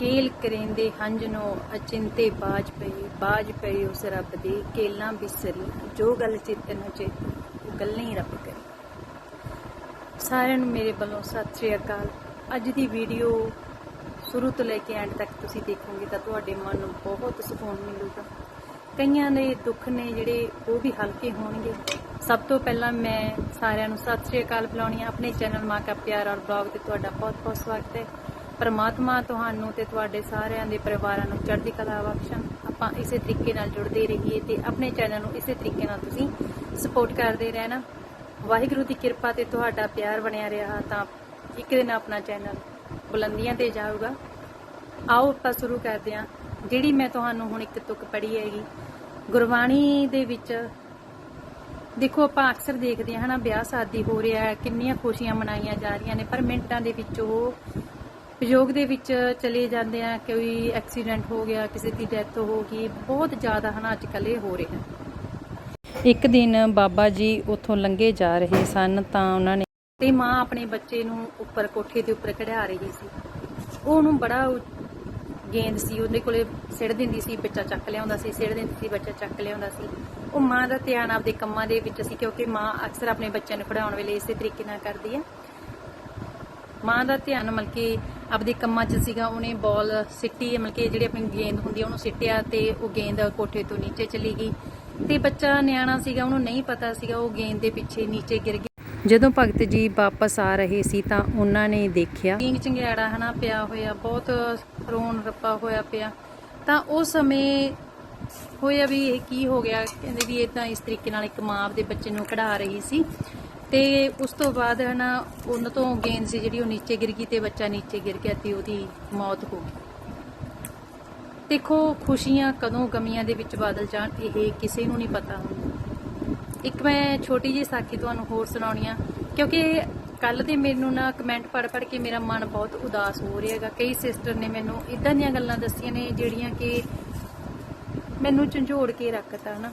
ਕੇਲ ਕਰੇਂਦੇ ਹੰਝਨੋ ਅਚਿੰਤੇ ਬਾਜ ਪਈ ਬਾਜ ਪਈ ਉਸ ਰੱਬ ਦੀ, ਕੇਲਾਂ ਬਿਸਰੀ। ਜੋ ਗੱਲ ਚਿੱਤ ਨ ਚੇਤ, ਉਹ ਗੱਲ ਨਹੀਂ ਰੱਬ ਕਰੀ। ਸਾਰਿਆਂ ਨੂੰ ਮੇਰੇ ਵੱਲੋਂ ਸਤਿ ਸ਼੍ਰੀ ਅਕਾਲ। ਅੱਜ ਦੀ ਵੀਡੀਓ ਸ਼ੁਰੂ ਤੋਂ ਲੈ ਕੇ ਐਂਡ ਤੱਕ ਤੁਸੀਂ ਦੇਖੋਗੇ ਤਾਂ ਤੁਹਾਡੇ ਮਨ ਨੂੰ ਬਹੁਤ ਸਕੂਨ ਮਿਲੂਗਾ। ਕਈਆਂ ਦੇ ਦੁੱਖ ਨੇ ਜਿਹੜੇ ਉਹ ਵੀ ਹਲਕੇ ਹੋਣਗੇ। ਸਭ ਤੋਂ ਪਹਿਲਾਂ ਮੈਂ ਸਾਰਿਆਂ ਨੂੰ ਸਤਿ ਸ਼੍ਰੀ ਅਕਾਲ ਬੁਲਾਉਣੀ ਆ। ਆਪਣੇ ਚੈਨਲ ਮਾਂ ਕਾ ਪਿਆਰ ਔਰ ਬਲੌਗ ਤੇ ਤੁਹਾਡਾ ਬਹੁਤ-ਬਹੁਤ ਸਵਾਗਤ ਹੈ। ਪਰਮਾਤਮਾ ਤੁਹਾਨੂੰ ਤੇ ਤੁਹਾਡੇ ਸਾਰਿਆਂ ਦੇ ਪਰਿਵਾਰਾਂ ਨੂੰ ਚੜ੍ਹਦੀ ਕਲਾ ਬਖਸ਼ਣ। ਆਪਾਂ ਇਸੇ ਤਰੀਕੇ ਨਾਲ ਜੁੜਦੇ ਰਹੀਏ ਤੇ ਆਪਣੇ ਚੈਨਲ ਨੂੰ ਇਸੇ ਤਰੀਕੇ ਨਾਲ ਤੁਸੀਂ ਸਪੋਰਟ ਕਰਦੇ ਰਹਿਣਾ। ਵਾਹਿਗੁਰੂ ਦੀ ਕਿਰਪਾ ਤੇ ਤੁਹਾਡਾ ਪਿਆਰ ਬਣਿਆ ਰਿਹਾ ਤਾਂ ਇੱਕ ਦਿਨ ਆਪਣਾ ਚੈਨਲ ਬੁਲੰਦੀਆਂ ਤੇ ਜਾਊਗਾ। ਆਓ ਆਪਾਂ ਸ਼ੁਰੂ ਕਰਦੇ ਹਾਂ। ਜਿਹੜੀ ਮੈਂ ਤੁਹਾਨੂੰ ਹੁਣ ਇੱਕ ਤੁਕ ਪੜ੍ਹੀ ਹੈਗੀ, ਗੁਰਬਾਣੀ ਦੇ ਵਿੱਚ ਦੇਖੋ ਆਪਾਂ ਅਕਸਰ ਦੇਖਦੇ ਹਾਂ ਹਨਾ, ਵਿਆਹ ਸ਼ਾਦੀ ਹੋ ਰਿਹਾ ਹੈ, ਕਿੰਨੀਆਂ ਖੁਸ਼ੀਆਂ ਮਨਾਈਆਂ ਜਾ ਰਹੀਆਂ ਨੇ, ਪਰ ਮਿੰਟਾਂ ਦੇ ਵਿੱਚ ਉਹ ਵਿਯੋਗ ਦੇ ਵਿੱਚ ਚਲੇ ਜਾਂਦੇ ਆ ਕੋਈ ਐਕਸੀਡੈਂਟ ਹੋ ਗਿਆ ਕਿਸੇ ਦੀ ਡੈਥ ਹੋ ਗਈ ਬਹੁਤ ਜ਼ਿਆਦਾ ਹਨਾ ਅੱਜ ਕੱਲ੍ਹ ਇਹ ਹੋ ਰਿਹਾ। ਇੱਕ ਦਿਨ ਬਾਬਾ ਜੀ ਉੱਥੋਂ ਲੰਘੇ ਜਾ ਰਹੇ ਸਨ ਤਾਂ ਉਹਨਾਂ ਨੇ ਤੇ ਮਾਂ ਆਪਣੇ ਬੱਚੇ ਨੂੰ ਉੱਪਰ ਕੋਠੇ ਦੇ ਉੱਪਰ ਕਢਾ ਰਹੀ ਸੀ। ਉਹ ਉਹਨੂੰ ਬੜਾ ਗੇਂਦ ਸੀ ਉਹਦੇ ਕੋਲੇ ਸਿੜ ਦਿੰਦੀ ਸੀ ਬੱਚਾ ਚੱਕ ਲਿਆਉਂਦਾ ਸੀ ਸਿੜ ਦਿੰਦੀ ਸੀ ਬੱਚਾ ਚੱਕ ਲਿਆਉਂਦਾ ਸੀ। ਉਹ ਮਾਂ ਦਾ ਧਿਆਨ ਆਪਦੇ ਕੰਮਾਂ ਦੇ ਵਿੱਚ ਸੀ ਕਿਉਂਕਿ ਮਾਂ ਅਕਸਰ ਆਪਣੇ ਬੱਚਿਆਂ ਨੂੰ ਪੜਾਉਣ ਵੇਲੇ ਇਸੇ ਤਰੀਕੇ ਨਾਲ ਕਰਦੀ ਹੈ ਮਾਂ ਦਾ ਧਿਆਨ ਮਤਲਬ ਕਿ ਆਪਦੇ ਕੰਮਾਂ 'ਚ ਸੀਗਾ, ਉਹਨੇ ਬਾਲ ਸਿੱਟੀ ਮਤਲਬ ਕਿ ਜਿਹੜੀ ਆਪਣੀ ਗੇਂਦ ਹੁੰਦੀ ਆ, ਉਹਨੂੰ ਸਿੱਟਿਆ ਤੇ ਉਹ ਗੇਂਦ ਕੋਠੇ ਤੋਂ ਨੀਚੇ ਚਲੀ ਗਈ। ਤੇ ਬੱਚਾ ਨਿਆਣਾ ਸੀਗਾ, ਉਹਨੂੰ ਨਹੀਂ ਪਤਾ ਸੀਗਾ, ਉਹ ਗੇਂਦ ਦੇ ਪਿੱਛੇ ਨੀਚੇ ਗਿਰ ਗਿਆ। ਜਦੋਂ ਭਗਤ ਜੀ ਵਾਪਸ ਆ ਰਹੇ ਸੀ ਤਾਂ ਉਹਨਾਂ ਨੇ ਦੇਖਿਆ ਕਿੰਗ ਚੰਗਿਆੜਾ ਹਨਾ, ਪਿਆ ਹੋਇਆ, ਬਹੁਤ ਰੋਣ ਰੱਪਾ ਹੋਇਆ ਪਿਆ। ਤਾਂ ਉਸ ਸਮੇਂ ਹੋਇਆ ਵੀ ਇਹ ਕੀ ਹੋ ਗਿਆ, ਕਹਿੰਦੇ ਵੀ ਇਹ ਤਾਂ ਇਸ ਤਰੀਕੇ ਨਾਲ ਇੱਕ ਮਾਂ ਆਪਦੇ ਬੱਚੇ ਨੂੰ ਕਢਾ ਰਹੀ ਸੀ। ਤੇ ਉਸ ਤੋਂ ਬਾਅਦ ਹਨਾ ਉਹਨਾਂ ਤੋਂ ਗੇਂਦ ਸੀ ਜਿਹੜੀ ਉਹ ਨੀਚੇ ਗਿਰ ਗਈ ਤੇ ਬੱਚਾ ਨੀਚੇ ਗਿਰ ਗਿਆ ਤੇ ਉਹਦੀ ਮੌਤ ਹੋ ਗਈ। ਦੇਖੋ, ਖੁਸ਼ੀਆਂ ਕਦੋਂ ਗਮੀਆਂ ਦੇ ਵਿੱਚ ਬਦਲ ਜਾਣ, ਇਹ ਕਿਸੇ ਨੂੰ ਨਹੀਂ ਪਤਾ ਹੁੰਦਾ। ਇੱਕ ਮੈਂ ਛੋਟੀ ਜਿਹੀ ਸਾਖੀ ਤੁਹਾਨੂੰ ਹੋਰ ਸੁਣਾਉਣੀ ਆ, ਕਿਉਂਕਿ ਕੱਲ ਦੇ ਮੈਨੂੰ ਨਾ ਕਮੈਂਟ ਪੜ ਪੜ ਕੇ ਮੇਰਾ ਮਨ ਬਹੁਤ ਉਦਾਸ ਹੋ ਰਿਹਾ ਹੈਗਾ। ਕਈ ਸਿਸਟਰ ਨੇ ਮੈਨੂੰ ਇਦਾਂ ਦੀਆਂ ਗੱਲਾਂ ਦੱਸੀਆਂ ਨੇ ਜਿਹੜੀਆਂ ਕਿ ਮੈਨੂੰ ਝੰਜੋੜ ਕੇ ਰੱਖਤਾ ਨਾ।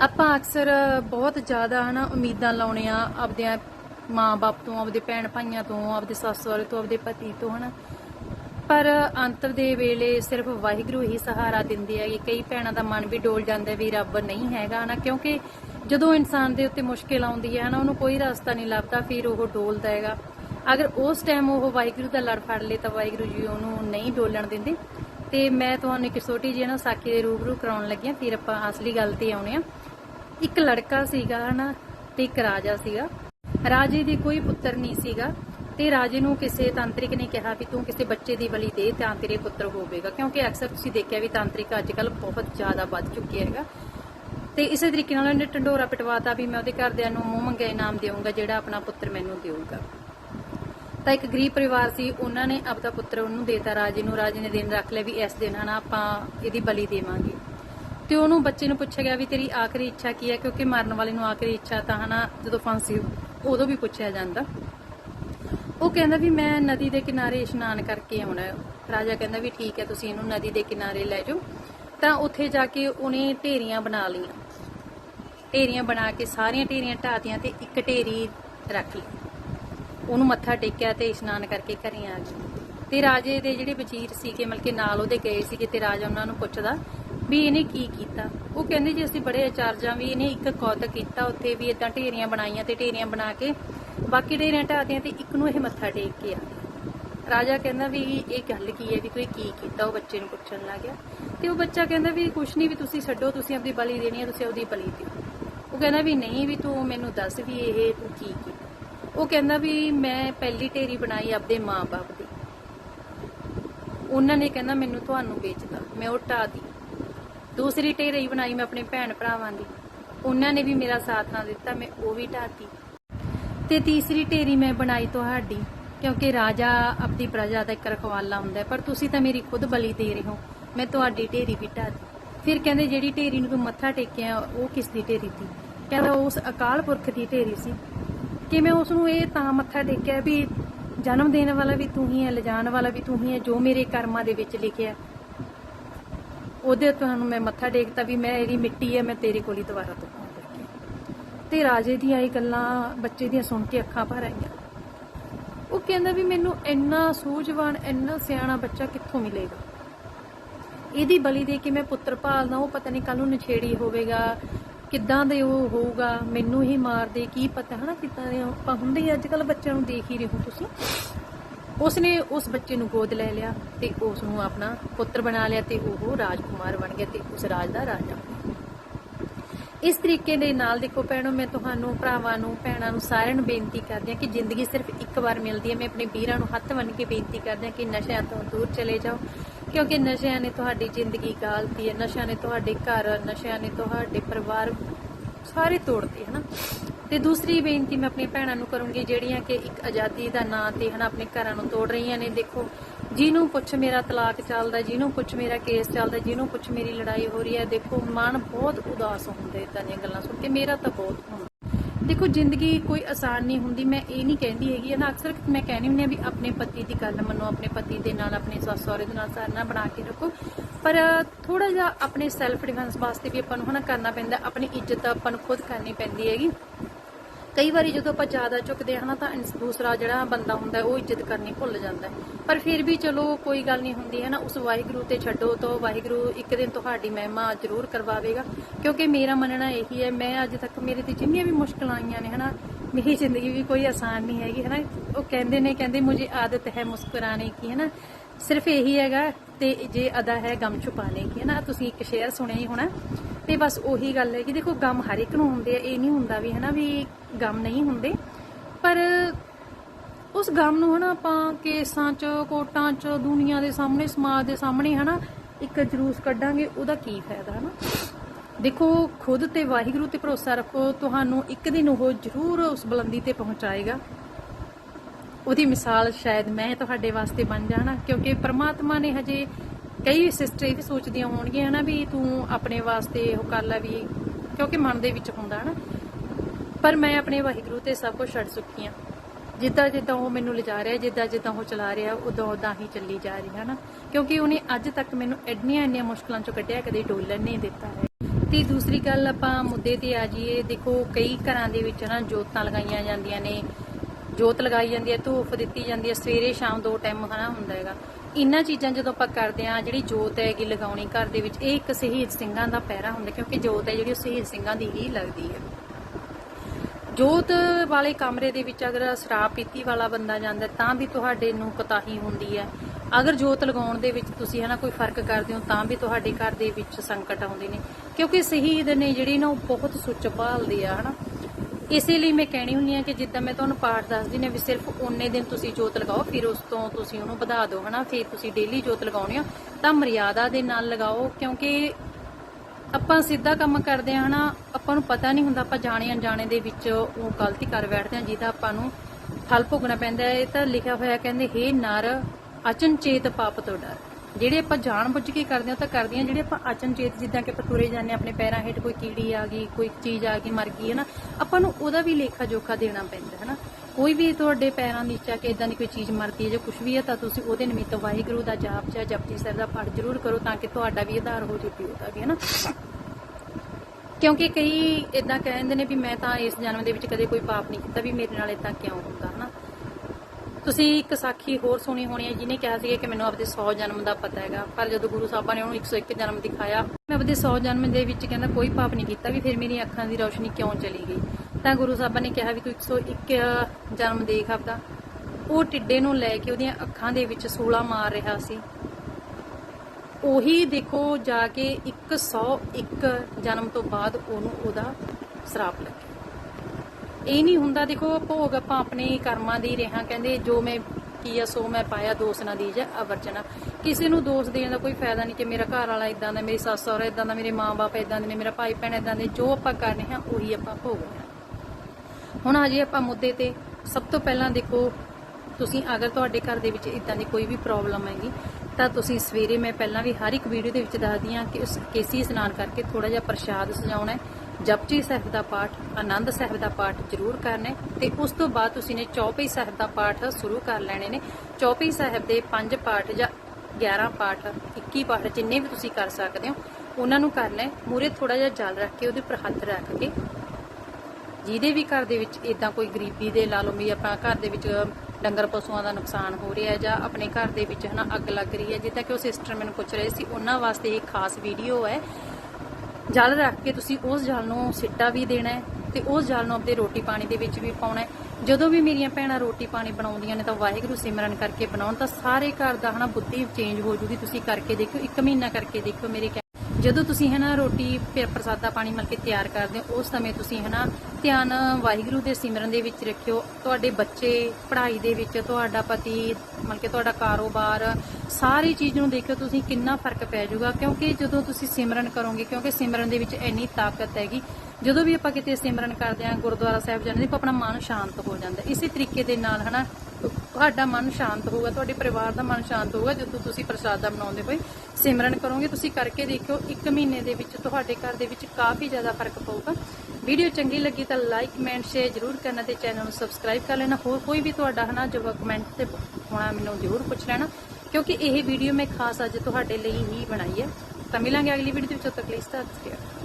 ਆਪਾਂ ਅਕਸਰ ਬਹੁਤ ਜ਼ਿਆਦਾ ਹਨਾ ਉਮੀਦਾਂ ਲਾਉਣੇ ਆ ਆਪਦੇ ਮਾਂ-ਬਾਪ ਤੋਂ, ਆਪਦੇ ਭੈਣ ਭਾਈਆਂ ਤੋਂ, ਆਪਦੇ ਸੱਸ ਸਹੁਰੇ ਤੋਂ, ਆਪਦੇ ਪਤੀ ਤੋਂ ਹਨਾ। ਪਰ ਅੰਤ ਦੇ ਵੇਲੇ ਸਿਰਫ ਵਾਹਿਗੁਰੂ ਹੀ ਸਹਾਰਾ ਦਿੰਦੇ ਆ ਕਈ ਭੈਣਾਂ ਦਾ ਮਨ ਵੀ ਡੋਲ ਜਾਂਦਾ ਵੀ ਰੱਬ ਨਹੀਂ ਹੈਗਾ ਨਾ ਕਿਉਂਕਿ ਜਦੋਂ ਇਨਸਾਨ ਦੇ ਉੱਤੇ ਮੁਸ਼ਕਿਲ ਆਉਂਦੀ ਹੈ ਨਾ ਉਹਨੂੰ ਕੋਈ ਰਸਤਾ ਨਹੀਂ ਲੱਭਦਾ, ਫਿਰ ਉਹ ਡੋਲਦਾ ਹੈਗਾ। ਅਗਰ ਉਸ ਟਾਈਮ ਉਹ ਵਾਹਿਗੁਰੂ ਦਾ ਲੜ ਫੜ ਲੇ ਤਾਂ ਵਾਹਿਗੁਰੂ ਜੀ ਉਹਨੂੰ ਨਹੀਂ ਡੋਲਣ ਦਿੰਦੇ। ਤੇ ਮੈਂ ਤੁਹਾਨੂੰ ਇੱਕ ਛੋਟੀ ਜਿਹੀ ਨਾ ਸਾਖੀ ਦੇ ਰੂਬਰੂ ਕਰਾਉਣ ਲੱਗੀ ਹਾਂ, ਫਿਰ ਆਪਾਂ ਅਸਲੀ ਗੱਲ ਤੇ ਆਉਣੇ ਆ ਇੱਕ ਲੜਕਾ ਸੀਗਾ, ਹਨਾ, ਤੇ ਇੱਕ ਰਾਜਾ ਸੀਗਾ। ਰਾਜੇ ਦੀ ਕੋਈ ਪੁੱਤਰ ਨਹੀਂ ਸੀਗਾ ਤੇ ਰਾਜੇ ਨੂੰ ਕਿਸੇ ਤਾਂਤਰਿਕ ਨੇ ਕਿਹਾ ਵੀ ਤੂੰ ਕਿਸੇ ਬੱਚੇ ਦੀ ਬਲੀ ਦੇ ਤਾਂ ਤੇਰੇ ਪੁੱਤਰ ਹੋਵੇਗਾ, ਕਿਉਂਕਿ ਅਕਸਰ ਤੁਸੀਂ ਦੇਖਿਆ ਵੀ ਤਾਂਤਰਿਕ ਅੱਜ ਕੱਲ ਬਹੁਤ ਜ਼ਿਆਦਾ ਵੱਧ ਚੁੱਕਿਆ ਹੈਗਾ। ਤੇ ਇਸੇ ਤਰੀਕੇ ਨਾਲ ਉਹਨੇ ਟੰਡੋਰਾ ਪਟਵਾਤਾ ਵੀ ਮੈਂ ਉਹਦੇ ਘਰਦਿਆਂ ਨੂੰ ਮੂੰਹ ਮੰਗੇ ਇਨਾਮ ਦੇਵਾਂਗਾ ਜਿਹੜਾ ਆਪਣਾ ਪੁੱਤਰ ਮੈਨੂੰ ਦੇਊਗਾ। ਤਾਂ ਇੱਕ ਗਰੀਬ ਪਰਿਵਾਰ ਸੀ, ਉਹਨਾਂ ਨੇ ਆਪਦਾ ਪੁੱਤਰ ਉਹਨੂੰ ਦੇਤਾ ਰਾਜੇ ਨੂੰ, ਰਾਜੇ ਨੇ ਦਿਨ ਰੱਖ ਲਿਆ ਵੀ ਇਸ ਦਿਨ, ਹਨਾ, ਆਪਾਂ ਇਹਦੀ ਬਲੀ ਦੇਵਾਂਗੇ। ਤੇ ਉਹਨੂੰ ਬੱਚੇ ਨੂੰ ਪੁੱਛਿਆ ਗਿਆ ਵੀ ਤੇਰੀ ਆਖਰੀ ਇੱਛਾ ਕੀ ਹੈ? ਕਿਉਂਕਿ ਮਰਨ ਵਾਲੇ ਨੂੰ ਆਖਰੀ ਇੱਛਾ ਤਾਂ ਹਨਾ, ਜਦੋਂ ਫਾਂਸੀ ਉਦੋਂ ਵੀ ਪੁੱਛਿਆ ਜਾਂਦਾ। ਉਹ ਕਹਿੰਦਾ ਵੀ ਮੈਂ ਨਦੀ ਦੇ ਕਿਨਾਰੇ ਇਸ਼ਨਾਨ ਕਰਕੇ ਆਉਣਾ ਰਾਜਾ ਕਹਿੰਦਾ ਵੀ ਠੀਕ ਹੈ, ਤੁਸੀਂ ਇਹਨੂੰ ਨਦੀ ਦੇ ਕਿਨਾਰੇ ਲੈ ਜਾਓ। ਤਾਂ ਉੱਥੇ ਜਾ ਕੇ ਉਹਨੇ ਢੇਰੀਆਂ ਬਣਾ ਲਈਆਂ। ਢੇਰੀਆਂ ਬਣਾ ਕੇ ਸਾਰੀਆਂ ਢੇਰੀਆਂ ਢਾਤੀਆਂ ਤੇ ਇੱਕ ਢੇਰੀ ਰੱਖ ਲਈ। ਉਹਨੂੰ ਮੱਥਾ ਟੇਕਿਆ ਤੇ ਇਸ਼ਨਾਨ ਕਰਕੇ ਘਰੇ ਆ ਗਏ ਤੇ ਰਾਜੇ ਦੇ ਜਿਹੜੇ ਵਜ਼ੀਰ ਸੀਗੇ, ਮਤਲਬ ਕਿ ਨਾਲ ਉਹਦੇ ਗਏ ਸੀਗੇ ਤੇ ਰਾਜਾ ਉਹਨਾਂ ਨੂੰ ਪੁੱਛਦਾ ਵੀ ਇਹਨੇ ਕੀ ਕੀਤਾ? ਉਹ ਕਹਿੰਦੇ ਜੀ ਅਸੀਂ ਬੜੇ ਅਚਾਰਜਾਂ ਵੀ ਇਹਨੇ ਇੱਕ ਕੌਤਕ ਕੀਤਾ, ਉੱਥੇ ਵੀ ਇਦਾਂ ਢੇਰੀਆਂ ਬਣਾਈਆਂ ਤੇ ਢੇਰੀਆਂ ਬਣਾ ਕੇ ਬਾਕੀ ਢੇਰੀਆਂ ਢਾਤੀਆਂ ਤੇ ਇੱਕ ਨੂੰ ਇਹ ਮੱਥਾ ਟੇਕ ਕੇ ਆ ਰਾਜਾ ਕਹਿੰਦਾ ਵੀ ਇਹ ਗੱਲ ਕੀ ਹੈ ਵੀ ਤੂੰ ਇਹ ਕੀ ਕੀਤਾ, ਉਹ ਬੱਚੇ ਨੂੰ ਪੁੱਛਣ ਲੱਗ ਗਿਆ। ਤੇ ਉਹ ਬੱਚਾ ਕਹਿੰਦਾ ਵੀ ਕੁਛ ਨਹੀਂ ਵੀ ਤੁਸੀਂ ਛੱਡੋ, ਤੁਸੀਂ ਆਪਣੀ ਬਲੀ ਦੇਣੀ ਹੈ, ਤੁਸੀਂ ਉਹਦੀ ਬਲੀ ਦਿਓ। ਉਹ ਕਹਿੰਦਾ ਵੀ ਨਹੀਂ ਵੀ ਤੂੰ ਮੈਨੂੰ ਦੱਸ ਵੀ ਇਹ ਤੂੰ ਕੀ ਕੀਤਾ? ਉਹ ਕਹਿੰਦਾ ਵੀ ਮੈਂ ਪਹਿਲੀ ਢੇਰੀ ਬਣਾਈ ਆਪਦੇ ਮਾਂ-ਬਾਪ ਦੀ। ਉਹਨਾਂ ਨੇ ਕਹਿੰਦਾ ਮੈਨੂੰ ਤੁਹਾਨੂੰ ਵੇਚਦਾ ਮੈਂ ਉਹ ਢਾਹ ਦੀ। ਦੂਸਰੀ ਢੇਰੀ ਬਣਾਈ ਮੈਂ ਆਪਣੇ ਭੈਣ ਭਰਾਵਾਂ ਦੀ। ਉਹਨਾਂ ਨੇ ਵੀ ਮੇਰਾ ਸਾਥ ਨਾ ਦਿੱਤਾ, ਮੈਂ ਉਹ ਵੀ ਢਾਤੀ ਤੇ। ਤੀਸਰੀ ਢੇਰੀ ਮੈਂ ਬਣਾਈ ਤੁਹਾਡੀ, ਕਿਉਂਕਿ ਰਾਜਾ ਆਪਣੀ ਪ੍ਰਜਾ ਦਾ ਇੱਕ ਰਖਵਾਲਾ ਹੁੰਦਾ ਪਰ ਤੁਸੀਂ ਤਾਂ ਮੇਰੀ ਖੁਦ ਬਲੀ ਦੇ ਰਹੇ ਹੋ, ਮੈਂ ਤੁਹਾਡੀ ਢੇਰੀ ਵੀ ਢਾਤੀ ਫਿਰ ਕਹਿੰਦੇ ਜਿਹੜੀ ਢੇਰੀ ਨੂੰ ਤੂੰ ਮੱਥਾ ਟੇਕਿਆ, ਉਹ ਕਿਸ ਦੀ ਢੇਰੀ ਸੀ ਕਹਿੰਦਾ ਉਸ ਅਕਾਲ ਪੁਰਖ ਦੀ ਢੇਰੀ ਸੀ। ਕਿ ਮੈਂ ਉਸ ਨੂੰ ਇਹ ਤਾਂ ਮੱਥਾ ਟੇਕਿਆ ਵੀ ਜਨਮ ਦੇਣ ਵਾਲਾ ਵੀ ਤੂੰ ਹੀ ਹੈ, ਲਿਜਾਣ ਵਾਲਾ ਵੀ ਤੂੰ ਹੀ ਹੈ, ਜੋ ਮੇਰੇ ਕਰਮਾਂ ਦੇ ਵਿੱਚ ਲਿਖਿਆ। ਉਹਦੇ ਤੁਹਾਨੂੰ ਮੈਂ ਮੱਥਾ ਟੇਕਤਾ ਵੀ ਮੈਂ ਇਹਦੀ ਮਿੱਟੀ ਹੈ, ਮੈਂ ਤੇਰੇ ਕੋਲ ਹੀ ਦੁਬਾਰਾ ਤੋਂ ਤੇ ਰਾਜੇ ਦੀਆਂ ਇਹ ਗੱਲਾਂ ਬੱਚੇ ਦੀਆਂ ਸੁਣ ਕੇ ਅੱਖਾਂ ਭਰ ਆਈਆਂ। ਉਹ ਕਹਿੰਦਾ ਵੀ ਮੈਨੂੰ ਇੰਨਾ ਸੂਝਵਾਨ, ਇੰਨਾ ਸਿਆਣਾ ਬੱਚਾ ਕਿੱਥੋਂ ਮਿਲੇਗਾ? ਇਹਦੀ ਬਲੀ ਦੇ ਕੇ ਮੈਂ ਪੁੱਤਰ ਭਾਲਦਾ, ਉਹ ਪਤਾ ਨਹੀਂ ਕੱਲ ਨੂੰ ਨਛੇੜੀ ਹੋਵੇਗਾ ਕਿੱਦਾਂ ਦੇ ਉਹ ਹੋਊਗਾ, ਮੈਨੂੰ ਹੀ ਮਾਰਦੇ, ਕੀ ਪਤਾ, ਹਨਾ, ਕਿੱਦਾਂ ਦੇ ਆਪਾਂ ਹੁੰਦੇ ਹੀ ਅੱਜ ਕੱਲ ਬੱਚਿਆਂ ਨੂੰ ਦੇਖ ਹੀ ਰਹੇ ਹੋ ਤੁਸੀਂ। ਉਸਨੇ ਉਸ ਬੱਚੇ ਨੂੰ ਗੋਦ ਲੈ ਲਿਆ ਤੇ ਉਸ ਨੂੰ ਆਪਣਾ ਪੁੱਤਰ ਬਣਾ ਲਿਆ ਤੇ ਉਹ ਰਾਜਕੁਮਾਰ ਬਣ ਗਿਆ ਤੇ ਉਸ ਰਾਜ ਦਾ ਰਾਜਾ। ਇਸ ਤਰੀਕੇ ਦੇ ਨਾਲ ਦੇਖੋ ਭੈਣੋ, ਮੈਂ ਤੁਹਾਨੂੰ, ਭਰਾਵਾਂ ਨੂੰ, ਭੈਣਾਂ ਨੂੰ ਸਾਰਿਆਂ ਨੂੰ ਬੇਨਤੀ ਕਰਦੀ ਹਾਂ ਕਿ ਜ਼ਿੰਦਗੀ ਸਿਰਫ ਇੱਕ ਵਾਰ ਮਿਲਦੀ ਹੈ। ਮੈਂ ਆਪਣੇ ਵੀਰਾਂ ਨੂੰ ਹੱਥ ਬੰਨ੍ਹ ਕੇ ਬੇਨਤੀ ਕਰਦੀ ਹਾਂ ਕਿ ਨਸ਼ਿਆਂ ਤੋਂ ਦੂਰ ਚਲੇ ਜਾਓ। ਕਿਉਂਕਿ ਨਸ਼ਿਆਂ ਨੇ ਤੁਹਾਡੀ ਜ਼ਿੰਦਗੀ ਗਾਲਤੀ ਹੈ, ਨਸ਼ਿਆਂ ਨੇ ਤੁਹਾਡੇ ਘਰ, ਨਸ਼ਿਆਂ ਨੇ ਤੁਹਾਡੇ ਪਰਿਵਾਰ ਸਾਰੇ ਤੋੜਦੇ ਹਨਾ? ਤੇ ਦੂਸਰੀ ਬੇਨਤੀ ਮੈਂ ਆਪਣੀਆਂ ਭੈਣਾਂ ਨੂੰ ਕਰੂੰਗੀ, ਜਿਹੜੀਆਂ ਕਿ ਇੱਕ ਆਜ਼ਾਦੀ ਦਾ ਨਾਂ ਤੇ, ਹਨਾ, ਆਪਣੇ ਘਰਾਂ ਨੂੰ ਤੋੜ ਰਹੀਆਂ ਨੇ। ਦੇਖੋ, ਜਿਹਨੂੰ ਪੁੱਛ ਮੇਰਾ ਤਲਾਕ ਚੱਲਦਾ, ਜਿਹਨੂੰ ਪੁੱਛ ਮੇਰਾ ਕੇਸ ਚੱਲਦਾ, ਜਿਹਨੂੰ ਪੁੱਛ ਮੇਰੀ ਲੜਾਈ ਹੋ ਰਹੀ ਹੈ, ਦੇਖੋ, ਮਨ ਬਹੁਤ ਉਦਾਸ ਹੁੰਦਾ, ਇਦਾਂ ਦੀਆਂ ਗੱਲਾਂ ਸੁਣ ਕੇ। ਮੇਰਾ ਤਾਂ ਬਹੁਤ ਹੁੰਦਾ ਦੇਖੋ, ਜ਼ਿੰਦਗੀ ਕੋਈ ਆਸਾਨ ਨਹੀਂ ਹੁੰਦੀ। ਮੈਂ ਇਹ ਨਹੀਂ ਕਹਿੰਦੀ ਹੈਗੀ ਨਾ ਅਕਸਰ ਮੈਂ ਕਹਿੰਦੀ ਹੁੰਦੀ ਆ ਵੀ ਆਪਣੇ ਪਤੀ ਦੀ ਗੱਲ ਮੰਨੋ, ਆਪਣੇ ਪਤੀ ਦੇ ਨਾਲ, ਆਪਣੇ ਸੱਸ ਸਹੁਰੇ ਦੇ ਨਾਲ ਸਾਰਨਾ ਬਣਾ ਕੇ ਰੱਖੋ। ਪਰ ਥੋੜਾ ਜਿਹਾ ਆਪਣੇ ਸੈਲਫ ਡਿਫੈਂਸ ਵਾਸਤੇ ਵੀ ਆਪਾਂ ਨੂੰ ਹਨਾ ਕਰਨਾ ਪੈਂਦਾ, ਆਪਣੀ ਇੱਜ਼ਤ ਆਪਾਂ ਨੂੰ ਖੁਦ ਕਰਨੀ ਪੈਂਦੀ ਹੈਗੀ। ਕਈ ਵਾਰੀ ਜਦੋਂ ਆਪਾਂ ਜ਼ਿਆਦਾ ਝੁਕਦੇ ਹਾਂ ਨਾ ਤਾਂ ਦੂਸਰਾ ਜਿਹੜਾ ਬੰਦਾ ਹੁੰਦਾ ਉਹ ਇੱਜ਼ਤ ਕਰਨੀ ਭੁੱਲ ਜਾਂਦਾ ਪਰ ਫਿਰ ਵੀ ਚਲੋ ਕੋਈ ਗੱਲ ਨਹੀਂ ਹੁੰਦੀ, ਹੈ ਨਾ? ਉਸ ਵਾਹਿਗੁਰੂ ਤੇ ਛੱਡੋ ਤਾਂ ਵਾਹਿਗੁਰੂ ਇੱਕ ਦਿਨ ਤੁਹਾਡੀ ਮਹਿਮਾ ਜ਼ਰੂਰ ਕਰਵਾਵੇਗਾ। ਕਿਉਂਕਿ ਮੇਰਾ ਮੰਨਣਾ ਇਹੀ ਹੈ, ਮੈਂ ਅੱਜ ਤੱਕ ਮੇਰੇ ਤੇ ਜਿੰਨੀਆਂ ਵੀ ਮੁਸ਼ਕਲਾਂ ਆਈਆਂ ਨੇ ਹਨਾ ਮੇਰੀ ਜ਼ਿੰਦਗੀ ਵੀ ਕੋਈ ਆਸਾਨ ਨਹੀਂ ਹੈਗੀ ਹਨਾ ਉਹ ਕਹਿੰਦੇ ਨੇ, ਕਹਿੰਦੇ ਮੁਝੇ ਆਦਤ ਹੈ ਮੁਸਕਰਾਣੇ ਕੀ ਹਨਾ ਸਿਰਫ ਇਹੀ ਹੈਗਾ ਤੇ ਜੇ ਅਦਾ ਹੈ ਗਮ ਛੁਪਾਣੇ ਕੀ ਹਨਾ ਤੁਸੀਂ ਇੱਕ ਸ਼ੇਅਰ ਸੁਣਿਆ ਹੀ ਹੋਣਾ। ਤੇ ਬਸ ਉਹੀ ਗੱਲ ਹੈ ਕਿ ਦੇਖੋ ਗਮ ਹਰ ਇੱਕ ਨੂੰ ਹੁੰਦੇ ਆ, ਇਹ ਨਹੀਂ ਹੁੰਦਾ ਵੀ ਹਨਾ ਵੀ ਗਮ ਨਹੀਂ ਹੁੰਦੇ। ਪਰ ਉਸ ਗਮ ਨੂੰ ਹਨਾ ਆਪਾਂ ਕੇਸਾਂ 'ਚ ਕੋਟਾਂ 'ਚ, ਦੁਨੀਆ ਦੇ ਸਾਹਮਣੇ, ਸਮਾਜ ਦੇ ਸਾਹਮਣੇ ਹਨਾ ਇੱਕ ਜਲੂਸ ਕੱਢਾਂਗੇ, ਉਹਦਾ ਕੀ ਫਾਇਦਾ ਹਨਾ? ਦੇਖੋ ਖੁਦ ਤੇ ਵਾਹਿਗੁਰੂ ਤੇ ਭਰੋਸਾ ਰੱਖੋ, ਤੁਹਾਨੂੰ ਇੱਕ ਦਿਨ ਉਹ ਜ਼ਰੂਰ ਉਸ ਬੁਲੰਦੀ ਤੇ ਪਹੁੰਚਾਏਗਾ। ਉਹਦੀ ਮਿਸਾਲ ਸ਼ਾਇਦ ਮੈਂ ਤੁਹਾਡੇ ਵਾਸਤੇ ਬਣ ਜਾਣਾ, ਕਿਉਂਕਿ ਪ੍ਰਮਾਤਮਾ ਨੇ ਹਜੇ ਕਈ ਸਿਸਟਰ ਇਹ ਵੀ ਸੋਚਦੀਆਂ ਹੋਣਗੀਆਂ ਨਾ ਵੀ ਤੂੰ ਆਪਣੇ ਵਾਸਤੇ ਉਹ ਕਰ ਲੈ ਵੀ, ਕਿਉਂਕਿ ਮਨ ਦੇ ਵਿੱਚ ਹੁੰਦਾ ਨਾ ਪਰ ਮੈਂ ਆਪਣੇ ਵਾਹਿਗੁਰੂ ਤੇ ਸਭ ਕੁਝ ਛੱਡ ਚੁੱਕੀ ਆ ਜਿੱਦਾਂ ਜਿੱਦਾਂ ਉਹ ਮੈਨੂੰ ਲਿਜਾ ਰਿਹਾ, ਜਿੱਦਾਂ ਜਿੱਦਾਂ ਉਹ ਚਲਾ ਰਿਹਾ, ਉਦੋਂ ਉਦਾਂ ਹੀ ਚੱਲੀ ਜਾ ਰਹੀ ਹੈ ਕਿਉਂਕਿ ਉਹਨੇ ਅੱਜ ਤੱਕ ਮੈਨੂੰ ਐਡੀਆਂ ਇੰਨੀਆਂ ਮੁਸ਼ਕਲਾਂ ਚੋਂ ਕੱਢਿਆ, ਕਦੇ ਡੋਲਣ ਨਹੀਂ ਦਿੱਤਾ ਹੈ। ਤੇ ਦੂਸਰੀ ਗੱਲ ਆਪਾਂ ਮੁੱਦੇ ਤੇ ਆ ਜਾਈਏ, ਦੇਖੋ ਕਈ ਘਰਾਂ ਦੇ ਵਿੱਚ ਨਾ ਜੋਤਾਂ ਲਗਾਈਆਂ ਜਾਂਦੀਆਂ ਨੇ, ਜੋਤ ਲਗਾਈ ਜਾਂਦੀ ਹੈ, ਧੂਫ ਦਿੱਤੀ ਜਾਂਦੀ ਹੈ, ਸਵੇਰੇ ਸ਼ਾਮ ਦੋ ਟਾਈਮ ਹਨਾ ਹੁੰਦਾ ਹੈਗਾ। ਇਹਨਾਂ ਚੀਜ਼ਾਂ ਜਦੋਂ ਆਪਾਂ ਕਰਦੇ ਆ ਜਿਹੜੀ ਜੋਤ ਹੈਗੀ ਲਗਾਉਣੀ ਘਰ ਦੇ ਵਿੱਚ, ਇਹ ਇੱਕ ਸ਼ਹੀਦ ਸਿੰਘਾਂ ਦਾ ਪਹਿਰਾ ਹੁੰਦਾ, ਕਿਉਂਕਿ ਜੋਤ ਹੈ ਜਿਹੜੀ ਉਹ ਸ਼ਹੀਦ ਸਿੰਘਾਂ ਦੀ ਹੀ ਲੱਗਦੀ ਹੈ। ਜੋਤ ਵਾਲੇ ਕਮਰੇ ਦੇ ਵਿੱਚ ਅਗਰ ਸ਼ਰਾਬ ਪੀਤੀ ਵਾਲਾ ਬੰਦਾ ਜਾਂਦਾ, ਤਾਂ ਵੀ ਤੁਹਾਡੇ ਨੂੰ ਕੁਤਾਹੀ ਹੁੰਦੀ ਹੈ। ਅਗਰ ਜੋਤ ਲਗਾਉਣ ਦੇ ਵਿੱਚ ਤੁਸੀਂ ਹਨਾ ਕੋਈ ਫ਼ਰਕ ਕਰਦੇ ਹੋ, ਤਾਂ ਵੀ ਤੁਹਾਡੇ ਘਰ ਦੇ ਵਿੱਚ ਸੰਕਟ ਆਉਂਦੇ ਨੇ। ਕਿਉਂਕਿ ਸ਼ਹੀਦ ਨੇ ਜਿਹੜੀ ਨਾ ਉਹ ਬਹੁਤ ਸੁੱਚ ਭਾਲਦੇ ਆ, ਹਨਾ। ਇਸੇ ਲਈ ਮੈਂ ਕਹਿਣੀ ਹੁੰਦੀ ਆ ਕਿ ਜਿੱਦਾਂ ਮੈਂ ਤੁਹਾਨੂੰ ਪਾਠ ਦੱਸਦੀ ਨੇ ਵੀ ਸਿਰਫ ਓਨੇ ਦਿਨ ਤੁਸੀਂ ਜੋਤ ਲਗਾਓ, ਫਿਰ ਉਸ ਤੋਂ ਤੁਸੀਂ ਉਹਨੂੰ ਵਧਾ ਦਿਓ, ਹਨਾ? ਫਿਰ ਤੁਸੀਂ ਡੇਲੀ ਜੋਤ ਲਗਾਉਣੀ ਆ, ਤਾਂ ਮਰਿਆਦਾ ਦੇ ਨਾਲ ਲਗਾਓ, ਕਿਉਂਕਿ ਆਪਾਂ ਸਿੱਧਾ ਕੰਮ ਕਰਦੇ ਆ, ਹਨਾ? ਆਪਾਂ ਨੂੰ ਪਤਾ ਨਹੀਂ ਹੁੰਦਾ, ਆਪਾਂ ਜਾਣੇ ਅਣਜਾਣੇ ਦੇ ਵਿੱਚ ਉਹ ਗਲਤੀ ਕਰ ਬੈਠਦੇ ਆ, ਜਿਹਦਾ ਆਪਾਂ ਨੂੰ ਫਲ ਭੋਗਣਾ ਪੈਂਦਾ ਹੈ। ਇਹ ਤਾਂ ਲਿਖਿਆ ਹੋਇਆ ਕਹਿੰਦੇ, ਹੇ ਨਰ, ਅਚਨਚੇਤ ਪਾਪ ਤੋਂ ਡਰ। ਜਿਹੜੇ ਆਪਾਂ ਜਾਣ ਬੁੱਝ ਕੇ ਕਰਦੇ ਆ ਤਾਂ ਕਰਦੇ ਆ ਜਿਹੜੇ ਆਪਾਂ ਅਚਨਚੇਤ ਜਿੱਦਾਂ ਕਿ ਆਪਾਂ ਤੁਰੇ ਜਾਂਦੇ ਆਪਣੇ ਪੈਰਾਂ ਹੇਠ ਕੋਈ ਕੀੜੀ ਆ ਗਈ, ਕੋਈ ਚੀਜ਼ ਆ ਗਈ, ਮਰ ਗਈ ਹੈ ਨਾ ਆਪਾਂ ਨੂੰ ਉਹਦਾ ਵੀ ਲੇਖਾ ਜੋਖਾ ਦੇਣਾ ਪੈਂਦਾ ਹੈ ਨਾ ਕੋਈ ਵੀ ਤੁਹਾਡੇ ਪੈਰਾਂ ਨੀਚਾ ਕੇ ਇਦਾਂ ਦੀ ਕੋਈ ਚੀਜ਼ ਮਰਦੀ ਹੈ ਜਾਂ ਕੁਝ ਵੀ ਹੈ, ਤਾਂ ਤੁਸੀਂ ਉਹਦੇ ਨਿਮਿਤ ਵਾਹਿਗੁਰੂ ਦਾ ਜਾਪ ਜਾਂ ਜਪਜੀ ਸਾਹਿਬ ਦਾ ਪਾਠ ਜ਼ਰੂਰ ਕਰੋ ਤਾਂ ਕਿ ਤੁਹਾਡਾ ਵੀ ਆਧਾਰ ਹੋ ਜੇ ਪਿਓ ਦਾ ਵੀ ਹੈ ਨਾ ਕਿਉਂਕਿ ਕਈ ਇਦਾਂ ਕਹਿੰਦੇ ਨੇ ਵੀ ਮੈਂ ਤਾਂ ਇਸ ਜਨਮ ਦੇ ਵਿੱਚ ਕਦੇ ਕੋਈ ਪਾਪ ਨਹੀਂ ਕੀਤਾ ਵੀ ਮੇਰੇ ਨਾਲ ਇਦਾਂ ਕਿਉਂ ਹੁੰਦਾ, ਹਨਾ? ਤੁਸੀਂ ਇੱਕ ਸਾਖੀ ਹੋਰ ਸੁਣੀ ਹੋਣੀ ਹੈ ਜਿਹਨੇ ਕਿਹਾ ਸੀ ਕਿ ਮੈਨੂੰ ਆਪਦੇ 100 ਜਨਮ ਦਾ ਪਤਾ ਹੈਗਾ। ਪਰ ਜਦੋਂ ਗੁਰੂ ਸਾਹਿਬਾਂ ਨੇ ਉਹਨੂੰ 101 ਜਨਮ ਦਿਖਾਇਆ, ਮੈਂ ਆਪਦੇ 100 ਜਨਮ ਦੇ ਵਿੱਚ ਕਹਿੰਦਾ ਕੋਈ ਪਾਪ ਨਹੀਂ ਕੀਤਾ ਵੀ ਫਿਰ ਮੇਰੀਆਂ ਅੱਖਾਂ ਦੀ ਰੌਸ਼ਨੀ ਕਿਉਂ ਚਲੀ ਗਈ? ਤਾਂ ਗੁਰੂ ਸਾਹਿਬਾਂ ਨੇ ਕਿਹਾ ਵੀ ਤੂੰ 101 ਜਨਮ ਦੇਖ ਆਪਦਾ। ਉਹ ਟਿੱਡੇ ਨੂੰ ਲੈ ਕੇ ਉਹਦੀਆਂ ਅੱਖਾਂ ਦੇ ਵਿੱਚ ਸੂਲਾ ਮਾਰ ਰਿਹਾ ਸੀ। ਉਹੀ ਦੇਖੋ ਜਾ ਕੇ 101 ਜਨਮ ਤੋਂ ਬਾਅਦ ਉਹਨੂੰ ਉਹਦਾ ਸਰਾਪ ਲੱਗਿਆ। ਇਹ ਨਹੀਂ ਹੁੰਦਾ, ਦੇਖੋ ਭੋਗ ਆਪਾਂ ਆਪਣੇ ਕਰਮਾਂ ਦੀ ਰਹਾ ਕਹਿੰਦੇ, ਜੋ ਮੈਂ ਕੀਆ ਸੋ ਮੈਂ ਪਾਇਆ, ਦੋਸ ਨਾ ਦੀਜੈ ਅਵਰਜਨਾ ਕਿਸੇ ਨੂੰ ਦੋਸ਼ ਦੇਣ ਦਾ ਕੋਈ ਫਾਇਦਾ ਨਹੀਂ ਕਿ ਮੇਰਾ ਘਰ ਵਾਲਾ ਇਦਾਂ ਦਾ, ਮੇਰੀ ਸੱਸ ਸਹੁਰਾ ਇਦਾਂ ਦਾ, ਮੇਰੇ ਮਾਂ-ਬਾਪ ਇਦਾਂ ਦੇ ਨੇ, ਮੇਰਾ ਭਾਈ ਭੈਣ ਇਦਾਂ ਦੇ, ਜੋ ਆਪਾਂ ਕਰਨੇ ਹਾਂ, ਉਹੀ ਆਪਾਂ ਭੋਗਣਾ ਹੁਣ ਹਜੇ ਆਪਾਂ ਮੁੱਦੇ ਤੇ। ਸਭ ਤੋਂ ਪਹਿਲਾਂ ਦੇਖੋ, ਤੁਸੀਂ ਅਗਰ ਤੁਹਾਡੇ ਘਰ ਦੇ ਵਿੱਚ ਇਦਾਂ ਦੀ ਕੋਈ ਵੀ ਪ੍ਰੋਬਲਮ ਹੈਗੀ, ਤਾਂ ਤੁਸੀਂ ਸਵੇਰੇ ਮੈਂ ਪਹਿਲਾਂ ਵੀ ਹਰ ਇੱਕ ਵੀਡੀਓ ਦੇ ਵਿੱਚ ਦੱਸਦੀ ਆ ਕਿ ਉਸ ਕੇਸੀ ਇਸ਼ਨਾਨ ਕਰਕੇ ਥੋੜਾ ਜਿਹਾ ਪ੍ਰਸ਼ਾਦ ਸਜਾਉਣਾ ਹੈ। ਜਪਜੀ ਸਾਹਿਬ ਦਾ ਪਾਠ, ਆਨੰਦ ਸਾਹਿਬ ਦਾ ਪਾਠ ਜ਼ਰੂਰ ਕਰਨਾ ਤੇ ਉਸ ਤੋਂ ਬਾਅਦ ਤੁਸੀਂ ਨੇ ਚੌਪਈ ਸਾਹਿਬ ਦਾ ਪਾਠ ਸ਼ੁਰੂ ਕਰ ਲੈਣੇ ਨੇ। ਚੌਪਈ ਸਾਹਿਬ ਦੇ ਪੰਜ ਪਾਠ ਜਾਂ 11 ਪਾਠ 21 ਪਾਠ ਜਿੰਨੇ ਵੀ ਤੁਸੀਂ ਕਰ ਸਕਦੇ ਹੋ, ਉਹਨਾਂ ਨੂੰ ਕਰਨਾ ਹੈ ਮੂਰੇ ਥੋੜਾ ਜਿਹਾ ਜਲ ਰੱਖ ਕੇ ਉਹਦੇ ਉੱਪਰ ਹੱਥ ਰੱਖ ਕੇ। ਜਿਹਦੇ ਵੀ ਘਰ ਦੇ ਵਿੱਚ ਇਦਾਂ ਕੋਈ ਗਰੀਬੀ ਦੇ ਲਾ ਲਓ, ਵੀ ਆਪਾਂ ਘਰ ਦੇ ਵਿੱਚ ਡੰਗਰ ਪਸ਼ੂਆਂ ਦਾ ਨੁਕਸਾਨ ਹੋ ਰਿਹਾ ਜਾਂ ਆਪਣੇ ਘਰ ਦੇ ਵਿੱਚ ਹਨਾ ਅੱਗ ਲੱਗ ਰਹੀ ਹੈ, ਜਿੱਦਾਂ ਕਿ ਉਹ ਸਿਸਟਰ ਮੈਨੂੰ ਪੁੱਛ ਰਹੇ ਸੀ, ਉਹਨਾਂ ਵਾਸਤੇ ਇਹ ਖਾਸ ਵੀਡੀਓ ਹੈ। ਜਲ ਰੱਖ ਕੇ ਤੁਸੀਂ ਉਸ ਜਲ ਨੂੰ ਸਿੱਟਾ ਵੀ ਦੇਣਾ ਹੈ ਤੇ ਉਸ ਜਲ ਨੂੰ ਆਪਣੇ ਰੋਟੀ ਪਾਣੀ ਦੇ ਵਿੱਚ ਵੀ ਪਾਉਣਾ ਹੈ। ਜਦੋਂ ਵੀ ਮੇਰੀਆਂ ਭੈਣਾਂ ਰੋਟੀ ਪਾਣੀ ਬਣਾਉਂਦੀਆਂ ਨੇ ਤਾਂ ਵਾਹਿਗੁਰੂ ਸਿਮਰਨ ਕਰਕੇ ਬਣਾਉਣ ਤਾਂ ਸਾਰੇ ਘਰ ਦਾ ਹਨਾ ਬੁੱਧੀ ਚੇਂਜ ਹੋ ਜੂਗੀ। ਤੁਸੀਂ ਕਰਕੇ ਦੇਖਿਓ, ਇੱਕ ਮਹੀਨਾ ਕਰਕੇ ਦੇਖਿਓ ਮੇਰੇ ਕਹਿ- ਜਦੋਂ ਤੁਸੀਂ ਹਨਾ ਰੋਟੀ ਫਿਰ ਪ੍ਰਸਾਦਾ ਪਾਣੀ ਮਲ ਕੇ ਤਿਆਰ ਕਰਦੇ ਹੋ, ਉਸ ਸਮੇਂ ਤੁਸੀਂ ਹਨਾ ਧਿਆਨ ਵਾਹਿਗੁਰੂ ਦੇ ਸਿਮਰਨ ਦੇ ਵਿੱਚ ਰੱਖਿਓ। ਤੁਹਾਡੇ ਬੱਚੇ ਪੜ੍ਹਾਈ ਦੇ ਵਿੱਚ, ਤੁਹਾਡਾ ਪਤੀ ਮਤਲਬ ਕਿ ਤੁਹਾਡਾ ਕਾਰੋਬਾਰ, ਸਾਰੀ ਚੀਜ਼ ਨੂੰ ਦੇਖਿਓ ਤੁਸੀਂ ਕਿੰਨਾ ਫ਼ਰਕ ਪੈ ਜਾਊਗਾ। ਕਿਉਂਕਿ ਜਦੋਂ ਤੁਸੀਂ ਸਿਮਰਨ ਕਰੋਗੇ, ਕਿਉਂਕਿ ਸਿਮਰਨ ਦੇ ਵਿੱਚ ਇੰਨੀ ਤਾਕਤ ਹੈਗੀ, ਜਦੋਂ ਵੀ ਆਪਾਂ ਕਿਤੇ ਸਿਮਰਨ ਕਰਦੇ ਹਾਂ, ਗੁਰਦੁਆਰਾ ਸਾਹਿਬ ਜਾਂਦੇ ਦੇਖੋ ਆਪਣਾ ਮਨ ਸ਼ਾਂਤ ਹੋ ਜਾਂਦਾ। ਇਸੇ ਤਰੀਕੇ ਦੇ ਨਾਲ ਹਨਾ ਤੁਹਾਡਾ ਮਨ ਸ਼ਾਂਤ ਹੋਊਗਾ, ਤੁਹਾਡੇ ਪਰਿਵਾਰ ਦਾ ਮਨ ਸ਼ਾਂਤ ਹੋਊਗਾ, ਜਦੋਂ ਤੁਸੀਂ ਪ੍ਰਸਾਦਾ ਬਣਾਉਂਦੇ ਹੋਏ ਸਿਮਰਨ ਕਰੋਗੇ, ਤੁਸੀਂ ਕਰਕੇ ਦੇਖਿਓ, ਇੱਕ ਮਹੀਨੇ ਦੇ ਵਿੱਚ ਤੁਹਾਡੇ ਘਰ ਦੇ ਵਿੱਚ ਕਾਫੀ ਜ਼ਿਆਦਾ ਫ਼ਰਕ ਪਊਗਾ। ਵੀਡੀਓ ਚੰਗੀ ਲੱਗੀ ਤਾਂ ਲਾਈਕ ਕਮੈਂਟ ਸ਼ੇਅਰ ਜ਼ਰੂਰ ਕਰਨਾ ਤੇ ਚੈਨਲ ਨੂੰ ਸਬਸਕ੍ਰਾਈਬ ਕਰ ਲੈਣਾ। ਹੋਰ ਕੋਈ ਵੀ ਤੁਹਾਡਾ ਹਨਾ, ਜੋ ਕਮੈਂਟ ਤੇ ਹੋਣਾ, ਮੈਨੂੰ ਜ਼ਰੂਰ ਪੁੱਛ ਲੈਣਾ। ਕਿਉਂਕਿ ਇਹ ਵੀਡੀਓ ਮੈਂ ਖਾਸ ਅੱਜ ਤੁਹਾਡੇ ਲਈ ਹੀ ਬਣਾਈ ਹੈ। ਤਾਂ ਮਿਲਾਂਗੇ ਅਗਲੀ ਵੀਡੀਓ ਦੇ ਵਿੱਚ ਤੱਕ ਲਈ ਸਤਿ ਸ਼੍ਰੀ ਅਕਾਲ।